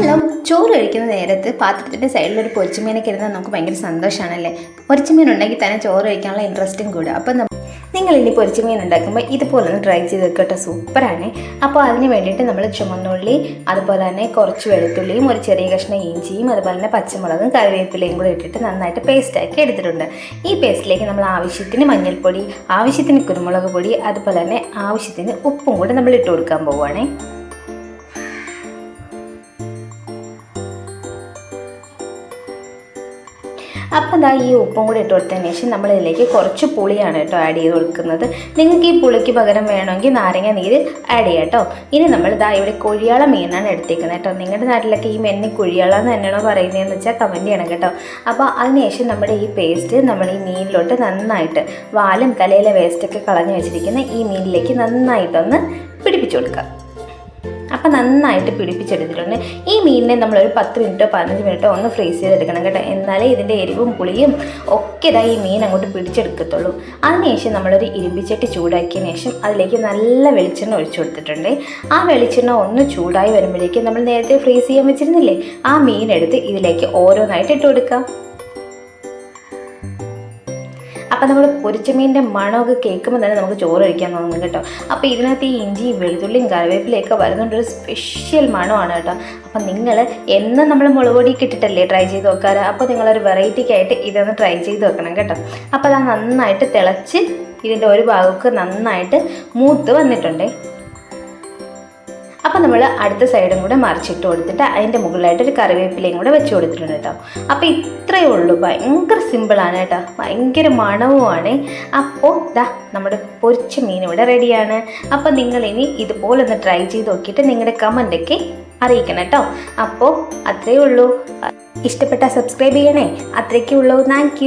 Hello ചോറ് കഴിക്കുന്ന നേരത്ത് പാത്രത്തിന്റെ സൈഡിൽ ഒരു പൊരിച്ചുമീനൊക്കെ ഇരുന്നാൽ നമുക്ക് ഭയങ്കര സന്തോഷമാണല്ലേ പൊരിച്ചുമീൻ ഉണ്ടെങ്കിൽ തന്നെ ചോറ് കഴിക്കാനുള്ള ഇൻട്രസ്റ്റും കൂടും. അപ്പം നിങ്ങൾ ഇനി പൊരിച്ചുമീൻ ഉണ്ടാക്കുമ്പോൾ ഇതുപോലെ ഒന്ന് ട്രൈ ചെയ്ത് വെക്കട്ടെ സൂപ്പറാണ് അപ്പോൾ അതിന് വേണ്ടിയിട്ട് നമ്മൾ ചുമന്നുള്ളി അതുപോലെ തന്നെ കുറച്ച് വെളുത്തുള്ളിയും ഒരു ചെറിയ കഷ്ണം ഇഞ്ചിയും അതുപോലെ തന്നെ പച്ചമുളകും കറിവേപ്പിലയും കൂടെ ഇട്ടിട്ട് നന്നായിട്ട് പേസ്റ്റാക്കി എടുത്തിട്ടുണ്ട്. ഈ പേസ്റ്റിലേക്ക് നമ്മൾ ആവശ്യത്തിന് മഞ്ഞൾപ്പൊടി ആവശ്യത്തിന് കുരുമുളക് പൊടി അതുപോലെ തന്നെ ആവശ്യത്തിന് ഉപ്പും കൂടെ നമ്മൾ ഇട്ട് കൊടുക്കാൻ പോവുകയാണേ. അപ്പം ദാ ഈ ഉപ്പും കൂടി ഇട്ട് കൊടുത്തതിന് ശേഷം നമ്മൾ ഇതിലേക്ക് കുറച്ച് പുളിയാണ് കേട്ടോ ആഡ് ചെയ്ത് കൊടുക്കുന്നത്. നിങ്ങൾക്ക് ഈ പുളിക്ക് പകരം വേണമെങ്കിൽ നാരങ്ങ നീര് ആഡ് ചെയ്യാം കേട്ടോ. ഇനി നമ്മൾ ഇതാ ഇവിടെ കൊഴിയാള മീനാണ് എടുത്തേക്കുന്നത് കേട്ടോ. നിങ്ങളുടെ നാട്ടിലൊക്കെ ഈ മെന്നി കൊഴിയാള എന്ന് തന്നെയാണോ പറയുന്നതെന്ന് വെച്ചാൽ കമന്റ് ചെയ്യണം കേട്ടോ. അപ്പോൾ അതിനുശേഷം നമ്മുടെ ഈ പേസ്റ്റ് നമ്മൾ ഈ മീനിലോട്ട് നന്നായിട്ട് വാലും തലയിലെ വേസ്റ്റൊക്കെ കളഞ്ഞു വെച്ചിരിക്കുന്ന ഈ മീനിലേക്ക് നന്നായിട്ടൊന്ന് പിടിപ്പിച്ചു കൊടുക്കുക അപ്പം നന്നായിട്ട് പിടിപ്പിച്ചെടുത്തിട്ടുണ്ട്. ഈ മീനിനെ നമ്മളൊരു പത്ത് മിനിറ്റോ പതിനഞ്ച് മിനിറ്റോ ഒന്ന് ഫ്രീസ് ചെയ്തെടുക്കണം കേട്ടോ. എന്നാലേ ഇതിന്റെ എരിവും പുളിയും ഒക്കെ ഇതാ ഈ മീൻ അങ്ങോട്ട് പിടിച്ചെടുക്കത്തുള്ളൂ. അതിനുശേഷം നമ്മളൊരു ഇരുമ്പിച്ചട്ടി ചൂടാക്കിയതിന് ശേഷം അതിലേക്ക് നല്ല വെളിച്ചെണ്ണ ഒഴിച്ചു കൊടുത്തിട്ടുണ്ട്. ആ വെളിച്ചെണ്ണ ഒന്ന് ചൂടായി വരുമ്പോഴേക്കും നമ്മൾ നേരത്തെ ഫ്രീസ് ചെയ്യാൻ വെച്ചിരുന്നില്ലേ? ആ മീൻ എടുത്ത് ഇതിലേക്ക് ഓരോന്നായിട്ട് ഇട്ട് കൊടുക്കാം. അപ്പം നമ്മൾ പൊരിച്ചമീന്റെ മണമൊക്കെ കേൾക്കുമ്പോൾ തന്നെ നമുക്ക് ചോറ് കഴിക്കാൻ തോന്നും കേട്ടോ. അപ്പോൾ ഇതിനകത്ത് ഈ ഇഞ്ചിയും വെളുത്തുള്ളിയും കറിവേപ്പിലയൊക്കെ ഒരു സ്പെഷ്യൽ മണമാണ് കേട്ടോ. അപ്പം നിങ്ങൾ എന്നും നമ്മൾ മുളക് പൊടിയൊക്കെ ഇട്ടിട്ടല്ലേ ട്രൈ ചെയ്ത് നോക്കാറ്? അപ്പോൾ നിങ്ങളൊരു വെറൈറ്റിക്കായിട്ട് ഇതൊന്ന് ട്രൈ ചെയ്ത് വെക്കണം കേട്ടോ. അപ്പോൾ അത് നന്നായിട്ട് തിളച്ച് ഇതിന്റെ ഒരു ഭാഗമൊക്കെ നന്നായിട്ട് മൂത്ത് വന്നിട്ടുണ്ട്. അപ്പോൾ നമ്മൾ അടുത്ത സൈഡും കൂടെ മറിച്ചിട്ട് കൊടുത്തിട്ട് അതിന്റെ മുകളിലായിട്ട് ഒരു കറിവേപ്പിലയും കൂടെ വെച്ച് കൊടുത്തിട്ടുണ്ട് കേട്ടോ. അപ്പോൾ ഇത്രയേ ഉള്ളൂ. ഭയങ്കര സിമ്പിളാണ് കേട്ടോ. ഭയങ്കര മണവുമാണ്. അപ്പോൾ ദാ നമ്മുടെ പൊരിച്ച മീൻ ഇവിടെ റെഡിയാണ് അപ്പോൾ നിങ്ങൾ ഇനി ഇതുപോലെ ഒന്ന് ട്രൈ ചെയ്ത് നോക്കിയിട്ട് നിങ്ങളുടെ കമന്റൊക്കെ അറിയിക്കണം കേട്ടോ. അപ്പോൾ അത്രയേ ഉള്ളൂ. ഇഷ്ടപ്പെട്ടാൽ സബ്സ്ക്രൈബ് ചെയ്യണേ. അത്രയ്ക്കേ ഉള്ളൂ. താങ്ക്